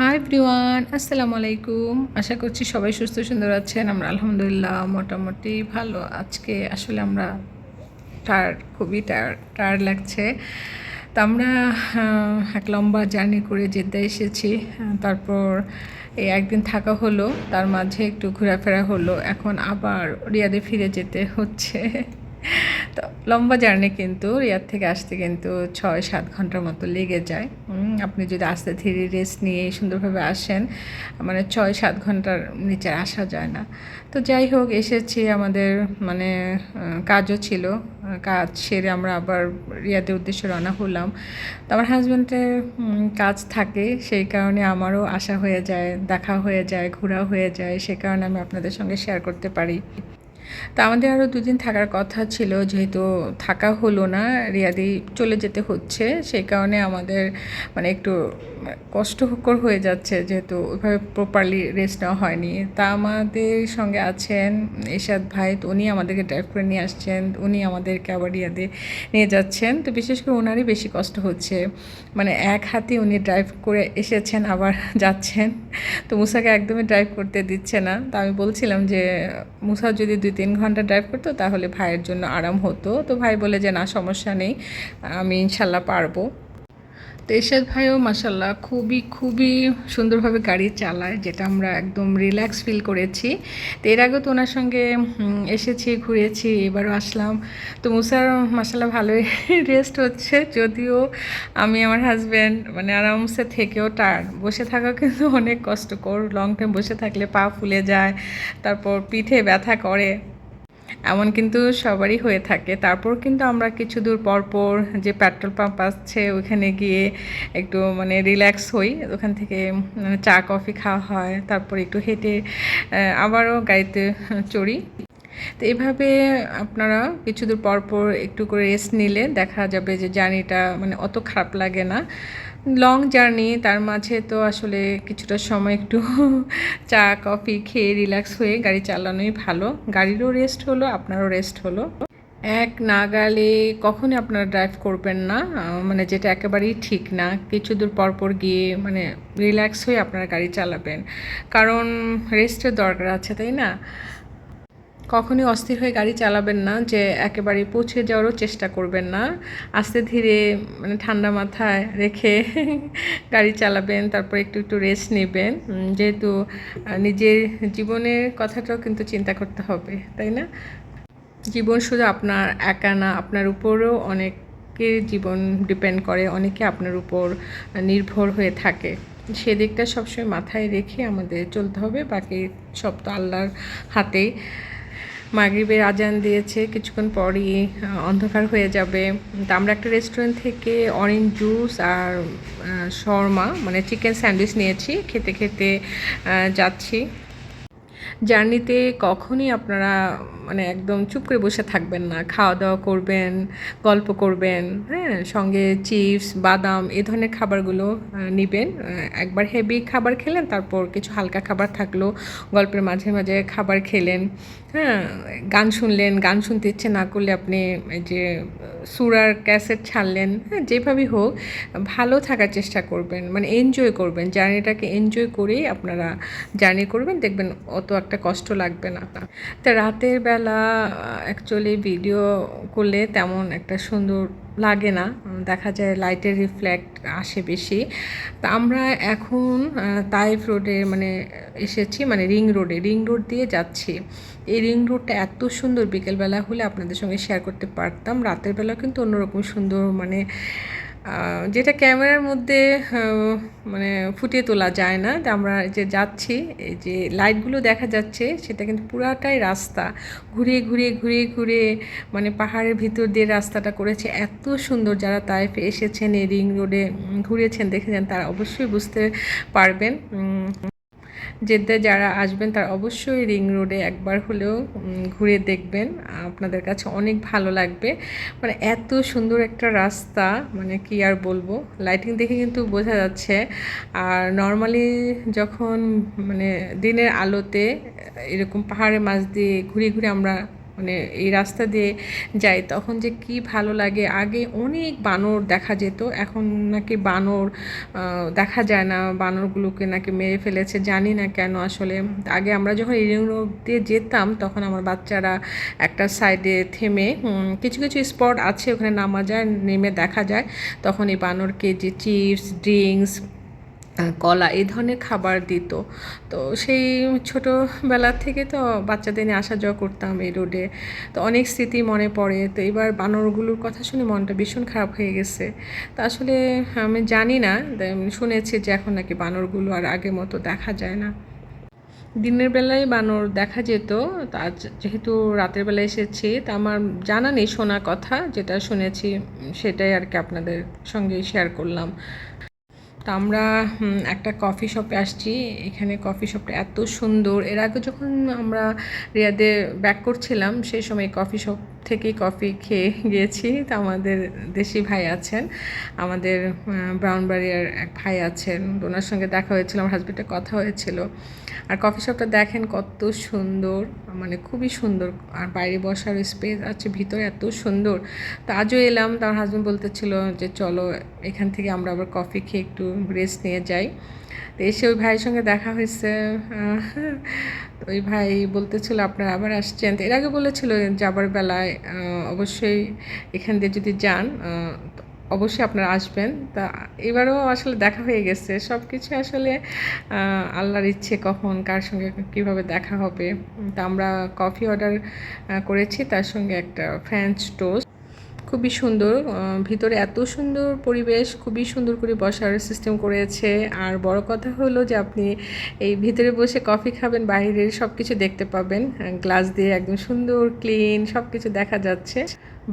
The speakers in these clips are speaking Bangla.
হাই এভরিওয়ান আসসালামু আলাইকুম। আশা করছি সবাই সুস্থ সুন্দর আছেন। আমরা আলহামদুলিল্লাহ মোটামুটি ভালো। আজকে আসলে আমরা টায়ার্ড খুবই টায়ার্ড টায়ার্ড লাগছে। তো আমরা এক লম্বা জার্নি করে যেতে এসেছি। তারপর এই একদিন থাকা হলো, তার মাঝে একটু ঘোরাফেরা হলো। এখন আবার রিয়াদে ফিরে যেতে হচ্ছে। তো লম্বা জার্নি কিন্তু রিয়াদ থেকে আসতে কিন্তু ছয়, সাত ঘণ্টার মতো লেগে যায়। আপনি যদি আস্তে ধীরে রেস্ট নিয়ে সুন্দরভাবে আসেন মানে ছয়, সাত ঘণ্টার নিচে আসা যায় না। তো যাই হোক, এসেছি আমাদের মানে কাজও ছিল। কাজ সেরে আমরা আবার রিয়াদের উদ্দেশ্যে রওনা হলাম। তো আমার হাজব্যান্ডের কাজ থাকে, সেই কারণে আমারও আসা হয়ে যায়, দেখা হয়ে যায় ঘোরা হয়ে যায়, সে কারণে আমি আপনাদের সঙ্গে শেয়ার করতে পারি। তো আমাদের আরও দুদিন থাকার কথা ছিল, যেহেতু থাকা হলো না, রিয়াদি চলে যেতে হচ্ছে, সেই কারণে আমাদের মানে একটু কষ্টকর হয়ে যাচ্ছে, যেহেতু ওইভাবে প্রপারলি রেস্ট নেওয়া হয়নি। তা আমাদের সঙ্গে আছেন এরশাদ ভাই উনি আমাদেরকে ড্রাইভ করে নিয়ে আসছেন, উনি আমাদেরকে আবার রিয়াদে নিয়ে যাচ্ছেন। তো বিশেষ করে ওনারই বেশি কষ্ট হচ্ছে মানে এক হাতে উনি ড্রাইভ করে এসেছেন, আবার যাচ্ছেন। তো মুসাকে একদমই ড্রাইভ করতে দিচ্ছে না। তা আমি বলছিলাম যে, মুসা যদি দুই তিন ঘণ্টা ড্রাইভ করতো, তাহলে ভাইয়ের জন্য আরাম হতো। তো ভাই বলে যে, না, সমস্যা নেই, আমি ইনশাল্লাহ পারব। তো এরশাদ ভাইও মাসাল্লাহ খুবই খুবই সুন্দরভাবে গাড়ি চালায়, যেটা আমরা একদম রিল্যাক্স ফিল করেছি। তো এর আগেও তো ওনার সঙ্গে এসেছি, ঘুরেছি, এবারও আসলাম। তো মুসার মাসাল্লাহ ভালোই রেস্ট হচ্ছে, যদিও আমি আমার হাজব্যান্ড মানে আরামসে থেকেও টায়ার্ড বসে থাকা কিন্তু অনেক কষ্টকর লং টাইম বসে থাকলে পা ফুলে যায়, তারপর পিঠে ব্যথা করে। এমন কিন্তু সবারই হয়ে থাকে। তারপর কিন্তু আমরা কিছু দূর পর পর যে পেট্রোল পাম্প আসছে ওইখানে গিয়ে একটু মানে রিল্যাক্স হই। ওখান থেকে মানে চা, কফি খাওয়া হয়, তারপর একটু হেঁটে আবারও গাড়িতে চড়ি। তো এভাবে আপনারা কিছু দূর পর পর একটু করে রেস্ট নিলে দেখা যাবে যে জার্নিটা মানে অত খারাপ লাগে না। লং জার্নি তার মাঝে তো আসলে কিছুটা সময় একটু চা কফি খেয়ে রিল্যাক্স হয়ে গাড়ি চালানোই ভালো। গাড়িরও রেস্ট হলো, আপনারও রেস্ট হলো। এক নাগালে কখনই আপনারা ড্রাইভ করবেন না মানে যেটা একেবারেই ঠিক না। কিছু দূর পর পর গিয়ে মানে রিল্যাক্স হয়ে আপনারা গাড়ি চালাবেন। কারণ রেস্টের দরকার আছে, তাই না? কখনই অস্থির হয়ে গাড়ি চালাবেন না, যে একেবারে পৌঁছে যাওয়ারও চেষ্টা করবেন না। আস্তে ধীরে মানে ঠান্ডা মাথায় রেখে গাড়ি চালাবেন, তারপর একটু একটু রেস্ট নেবেন। যেহেতু নিজের জীবনের কথাটাও কিন্তু চিন্তা করতে হবে, তাই না? জীবন শুধু আপনার একা না, আপনার উপরও অনেকের জীবন ডিপেন্ড করে, অনেকে আপনার উপর নির্ভর হয়ে থাকে। সেদিকটা সবসময় মাথায় রেখে আমাদের চলতে হবে, বাকি সব তো আল্লাহর হাতেই। মাগরিবের আজান দিয়েছে, কিছুক্ষণ পরই অন্ধকার হয়ে যাবে। তা আমরা একটা রেস্টুরেন্ট থেকে অরেঞ্জ জুস আর শর্মা মানে চিকেন স্যান্ডউইচ নিয়েছি, খেতে খেতে যাচ্ছি। জার্নিতে কখনই আপনারা মানে একদম চুপ করে বসে থাকবেন না। খাওয়া দাওয়া করবেন, গল্প করবেন হ্যাঁ? সঙ্গে চিপস, বাদাম এ ধরনের খাবারগুলো নেবেন। একবার হেভি খাবার খেলেন, তারপর কিছু হালকা খাবার থাকল, গল্পের মাঝে মাঝে খাবার খেলেন হ্যাঁ? গান শুনলেন, গান শুনতে ইচ্ছে না করলে আপনি যে, সুরার ক্যাসেট ছাড়লেন হ্যাঁ? যেভাবেই হোক, ভালো থাকার চেষ্টা করবেন মানে এনজয় করবেন। জার্নিটাকে এনজয় করেই আপনারা জার্নি করবেন, দেখবেন অত একটা কষ্ট লাগবে না তা রাতের বেলা অ্যাকচুয়ালি ভিডিও করলে তেমন একটা সুন্দর লাগে না। দেখা যায় লাইটের রিফ্লেক্ট আসে বেশি। তা আমরা এখন তাইফ রোডে মানে এসেছি মানে রিং রোডে রিং রোড দিয়ে যাচ্ছি। এই রিং রোডটা এত সুন্দর। বিকেলবেলা হলে আপনাদের সঙ্গে শেয়ার করতে পারতাম। রাতের বেলা কিন্তু অন্যরকম সুন্দর মানে যেটা ক্যামেরার মধ্যে মানে ফুটিয়ে তোলা যায় না আমরা যে যাচ্ছি, এই যে লাইটগুলো দেখা যাচ্ছে, সেটা কিন্তু পুরাটাই রাস্তা। ঘুরে ঘুরে ঘুরে ঘুরে মানে পাহাড়ের ভিতর দিয়ে রাস্তাটা করেছে। এত সুন্দর যারা তাইফে এসেছেন এই রিং রোডে ঘুরেছেন, দেখেছেন, তারা অবশ্যই বুঝতে পারবেন। জেদ্দা যারা আসবেন তার অবশ্যই রিং রোডে একবার হলেও ঘুরে দেখবেন। আপনাদের কাছে অনেক ভালো লাগবে। মানে এত সুন্দর একটা রাস্তা মানে কি আর বলব? লাইটিং দেখে কিন্তু বোঝা যাচ্ছে। আর নর্মালি যখন মানে দিনের আলোতে, এরকম পাহাড়ের মাঝ দিয়ে ঘুরে ঘুরে আমরা মানে এই রাস্তা দিয়ে যাই, তখন যে কি ভালো লাগে। আগে অনেক বানর দেখা যেত, এখন নাকি বানর দেখা যায় না। বানরগুলোকে নাকি মেরে ফেলেছে, জানি না কেন আসলে। আগে আমরা যখন রিং দিয়ে যেতাম, তখন আমার বাচ্চারা একটা সাইডে থেমে কিছু কিছু স্পট আছে, ওখানে নামা যায়, নেমে দেখা যায়। তখন এই বানরকে যে চিপস ড্রিঙ্কস কলা এই ধরনের খাবার দিত। তো সেই ছোটোবেলা থেকে তো বাচ্চাদের নিয়ে আসা যাওয়া করতাম এই রোডে তো অনেক স্মৃতি মনে পড়ে। তো এবার বানরগুলোর কথা শুনে মনটা ভীষণ খারাপ হয়ে গেছে। তা আসলে আমি জানি না শুনেছি যে এখন নাকি বানরগুলো আর আগের মতো দেখা যায় না। দিনের বেলায় বানর দেখা যেত, তা যেহেতু রাতের বেলায় এসেছি, তা আমার জানা নেই শোনা কথা, যেটা শুনেছি সেটাই আর কি আপনাদের সঙ্গে শেয়ার করলাম। তো আমরা একটা কফি শপে আসছি। এখানে কফি শপটা এত সুন্দর। এর আগে যখন আমরা রিয়াদে ব্যাক করছিলাম, সেই সময় কফি শপ থেকেই কফি খেয়ে গিয়েছি। তো আমাদের দেশি ভাই আছেন। আমাদের ব্রাউন ব্রাউনবাড়িয়ার এক ভাই আছেন। ওনার সঙ্গে দেখা হয়েছিল, আমার হাজব্যান্ডের কথা হয়েছিল। আর কফি শপটা দেখেন কত সুন্দর মানে খুবই সুন্দর। আর বাইরে বসার স্পেস আছে, ভিতরে এত সুন্দর। তো আজও এলাম, তার হাজব্যান্ড বলতেছিল যে চলো, এখান থেকে আমরা আবার কফি খেয়ে একটু রেস্ট নিয়ে যাই। তো এসে ওই ভাইয়ের সঙ্গে দেখা হয়েছে। তো ওই ভাই বলতেছিল, আপনারা আবার আসছেন? এর আগে বলেছিল, যাবার বেলায় অবশ্যই এখান দিয়ে যদি যান অবশ্যই আপনারা আসবেন। তা এবারও আসলে দেখা হয়ে গেছে। সব কিছু আসলে আল্লাহর ইচ্ছে কখন, কার সঙ্গে কীভাবে দেখা হবে। তা আমরা কফি অর্ডার করেছি। তার সঙ্গে একটা ফ্রেঞ্চ টোস্ট খুবই সুন্দর ভিতরে এত সুন্দর পরিবেশ, খুবই সুন্দর করে বসার সিস্টেম করেছে। আর বড় কথা হলো যে আপনি এই ভিতরে বসে কফি খাবেন, বাইরের সব কিছু দেখতে পাবেন। গ্লাস দিয়ে একদম সুন্দর ক্লিন সব কিছু দেখা যাচ্ছে।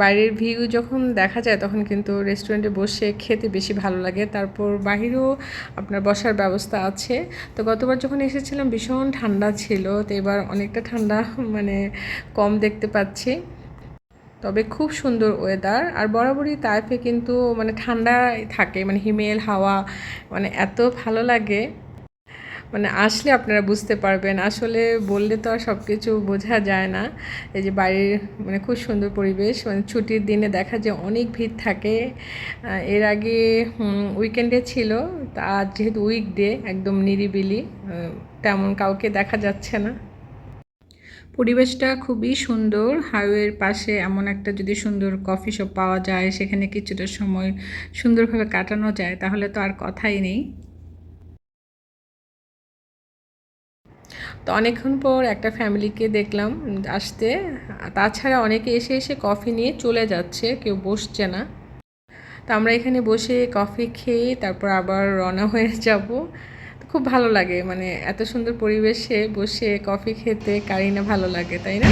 বাইরের ভিউ যখন দেখা যায় তখন কিন্তু রেস্টুরেন্টে বসে খেতে বেশি ভালো লাগে। তারপর বাহিরেও আপনার বসার ব্যবস্থা আছে। তো গতবার যখন এসেছিলাম, ভীষণ ঠান্ডা ছিল। তো এবার অনেকটা ঠান্ডা মানে কম দেখতে পাচ্ছি। তবে খুব সুন্দর ওয়েদার আর বরাবরই তাইফে কিন্তু মানে ঠান্ডাই থাকে মানে হিমেল, হাওয়া মানে এত ভালো লাগে। মানে আসলে আপনারা বুঝতে পারবেন, আসলে বললে তো আর সব কিছু বোঝা যায় না। এই যে বাড়ির মানে খুব সুন্দর পরিবেশ মানে ছুটির দিনে দেখা যায় অনেক ভিড় থাকে। এর আগে উইকেন্ডে ছিল, তা যেহেতু উইকডে একদম নিরিবিলি তেমন কাউকে দেখা যাচ্ছে না। পরিবেশটা খুবই সুন্দর। হাইওয়ের পাশে এমন একটা যদি সুন্দর কফি শপ পাওয়া যায়, সেখানে কিছুটা সময় সুন্দরভাবে কাটানো যায়, তাহলে তো আর কথাই নেই। তো অনেকক্ষণ পর একটা ফ্যামিলিকে দেখলাম আসতে। তাছাড়া অনেকে এসে এসে কফি নিয়ে চলে যাচ্ছে, কেউ বসছে না। তো আমরা এখানে বসে কফি খেয়ে তারপর আবার রওনা হয়ে যাব। খুব ভালো লাগে মানে এত সুন্দর পরিবেশে বসে কফি খেতে কারি না ভালো লাগে, তাই না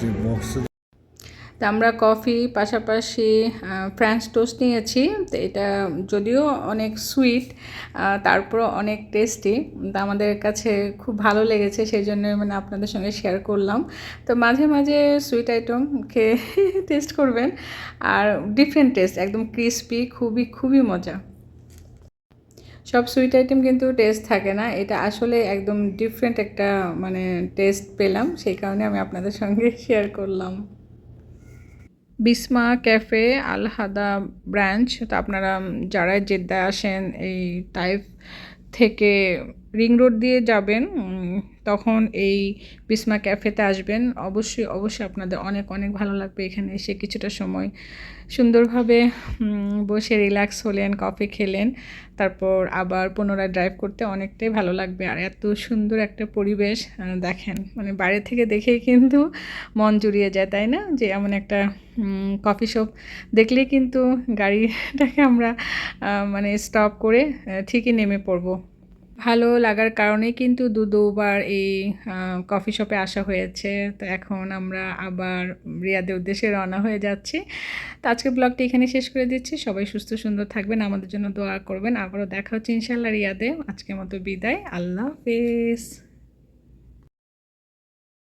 যে বক্স তা আমরা কফি পাশাপাশি ফ্রেঞ্চ টোস্ট নিয়েছি। তো এটা যদিও অনেক সুইট তারপর অনেক টেস্টি তা আমাদের কাছে খুব ভালো লেগেছে, সেই জন্য মানে আপনাদের সঙ্গে শেয়ার করলাম। তো মাঝে মাঝে সুইট আইটেম খেয়ে টেস্ট করবেন। আর ডিফারেন্ট টেস্ট একদম ক্রিস্পি খুবই খুবই মজা। সব সুইট আইটেম কিন্তু টেস্ট থাকে না। এটা আসলে একদম ডিফারেন্ট একটা মানে টেস্ট পেলাম। সেই কারণে আমি আপনাদের সঙ্গে শেয়ার করলাম। বিসমা ক্যাফে আল হাদা ব্রাঞ্চ। তো আপনারা যারা জেদ্দায় আসেন এই টাইপ থেকে রিং রোড দিয়ে যাবেন তখন এই বিসমা ক্যাফেতে আসবেন। অবশ্যই অবশ্যই আপনাদের অনেক অনেক ভালো লাগবে এখানে এসে কিছুটা সময় সুন্দরভাবে বসে রিল্যাক্স হলেন কফি খেলেন, তারপর আবার পুনরায় ড্রাইভ করতে অনেকটাই ভালো লাগবে। আর এত সুন্দর একটা পরিবেশ দেখেন মানে বাইরে থেকে দেখেই কিন্তু মন জুড়িয়ে যায়, তাই না? যে এমন একটা কফি শপ দেখলেই কিন্তু গাড়িটাকে আমরা মানে স্টপ করে ঠিকই নেমে পড়ব। ভালো লাগার কারণে কিন্তু দু দুবার এই কফি শপে আসা হয়েছে। তো এখন আমরা আবার রিয়াদের উদ্দেশ্যে রওনা হয়ে যাচ্ছি। তো আজকে ব্লগটি এখানে শেষ করে দিচ্ছি। সবাই সুস্থ, সুন্দর থাকবেন, আমাদের জন্য দোয়া করবেন। আবারও দেখা হচ্ছে ইনশাল্লাহ রিয়াদে। আজকের মতো বিদায়। আল্লাহ হাফেজ।